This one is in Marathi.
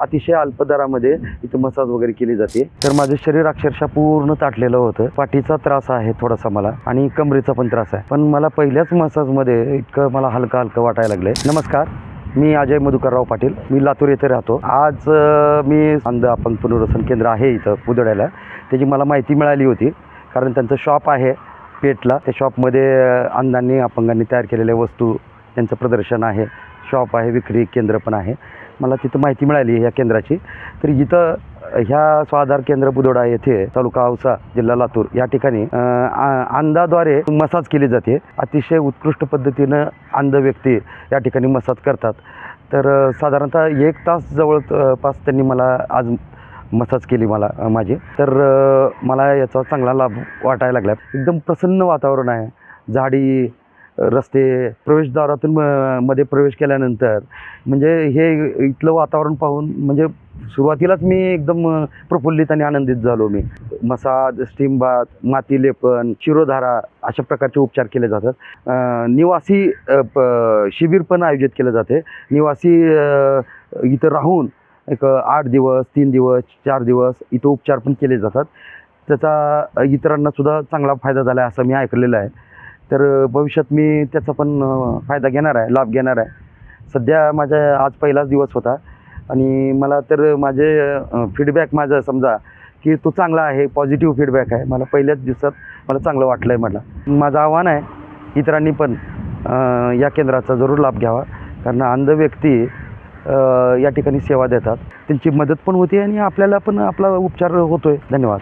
अतिशय अल्प दरामध्ये इथं मसाज वगैरे केली जाते. तर माझं शरीर अक्षरशः पूर्ण ताटलेलं होतं. पाठीचा त्रास आहे थोडासा मला आणि कमरेचा पण त्रास आहे. पण मला पहिल्याच मसाजमध्ये इतकं मला हलकं हलकं वाटायला लागलंय. नमस्कार मी अजय मधुकरराव पाटील. मी लातूर येथे राहतो. आज मी अंध अपंग पुनर्वसन केंद्र आहे इथं पुदड्याला. त्याची मला माहिती मिळाली होती. कारण त्यांचं शॉप आहे पेटला त्या शॉपमध्ये अंधांनी अपंगांनी तयार केलेल्या वस्तू त्यांचं प्रदर्शन आहे शॉप आहे विक्री केंद्र पण आहे. मला तिथं माहिती मिळाली या केंद्राची. तर इथं ह्या स्वाधार केंद्र बुदोडा येथे तालुका औसा जिल्हा लातूर या ठिकाणी आ- अंधाद्वारे मसाज केली जाते. अतिशय उत्कृष्ट पद्धतीनं अंध व्यक्ती या ठिकाणी मसाज करतात. तर साधारणतः एक तास जवळपास त्यांनी मला आज मसाज केली मला माझी. तर मला याचा चांगला लाभ वाटायला लागला. एकदम प्रसन्न वातावरण आहे. झाडी रस्ते प्रवेशद्वारातून म- मध्ये प्रवेश केल्यानंतर म्हणजे हे इथलं वातावरण पाहून म्हणजे सुरुवातीलाच मी एकदम प्रफुल्लित आणि आनंदित झालो मी. मसाज स्टीम बाथ माती लेपन शिरोधारा अशा प्रकारचे उपचार केले जातात. निवासी प- शिबिर पण आयोजित केलं जाते. निवासी इथं राहून एक आठ दिवस तीन दिवस चार दिवस इथं उपचार पण केले जातात. त्याचा इतरांनासुद्धा इतरांना सुद्धा चांगला फायदा झाला आहे असं मी ऐकलेलं आहे. तर भविष्यात मी त्याचा पण फायदा घेणार आहे लाभ घेणार आहे. सध्या माझ्या आज पहिलाच दिवस होता आणि मला तर माझे फीडबॅक माझं समजा की तो चांगला आहे पॉझिटिव्ह फीडबॅक आहे. मला पहिल्याच दिवसात मला चांगलं वाटलं आहे मला. माझं आव्हान आहे इतरांनी पण या केंद्राचा जरूर लाभ घ्यावा. कारण अंध व्यक्ती या ठिकाणी सेवा देतात. त्यांची मदत पण होते आणि आपल्याला पण आपला उपचार होतो आहे धन्यवाद.